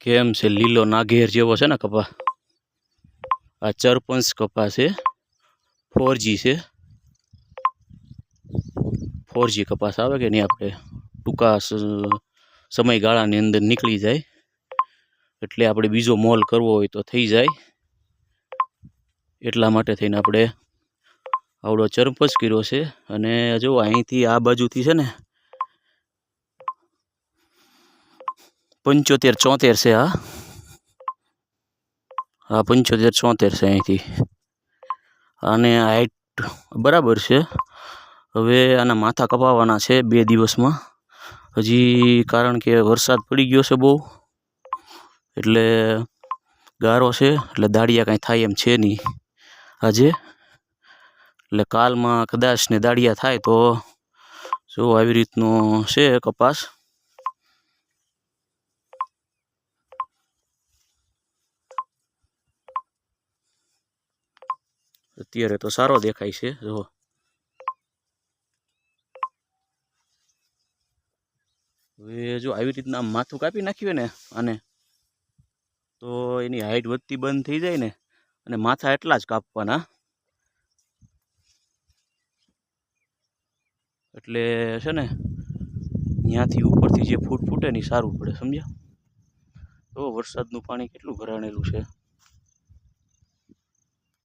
કેમ છે લીલો નાગેર જેવો છે ને કપા? આ ચરપંચ કપા છે. ફોરજી છે. ફોરજી કપાસ આવે કે નહીં આપણે? ટૂંકા સમયગાળાની અંદર નીકળી જાય. એટલે આપણે બીજો મોલ કરવો હોય તો થઈ જાય. એટલા માટે થઈને આપણે આવડો ચરપંચ કર્યો છે. અને જો અહીંથી આ બાજુથી છે ને પંચોતેર ચોતેર છે, હા? હા, પંચોતેર ચોતેર છે અહીંથી. અને હાઈટ બરાબર છે. હવે આના માથા કપાવવાના છે બે દિવસમાં. હજી કારણ કે વરસાદ પડી ગયો છે બહુ. એટલે ગારો છે, એટલે દાળિયા કાંઈ થાય એમ છે નહીં આજે. એટલે કાલમાં કદાચ ને દાળિયા થાય તો જો આવી રીતનો છે કપાસ. અત્યારે તો સારો દેખાય છે જો હવે જો આવી રીતના માથું કાપી નાખ્યું ને આને તો એની હાઈટ વધતી બંધ થઈ જાય ને, અને માથા એટલા જ કાપવાના. એટલે છે ને, ત્યાંથી ઉપરથી જે ફૂટ ફૂટે ને સારું પડે, સમજ્યા? તો વરસાદનું પાણી કેટલું ભરાણેલું છે.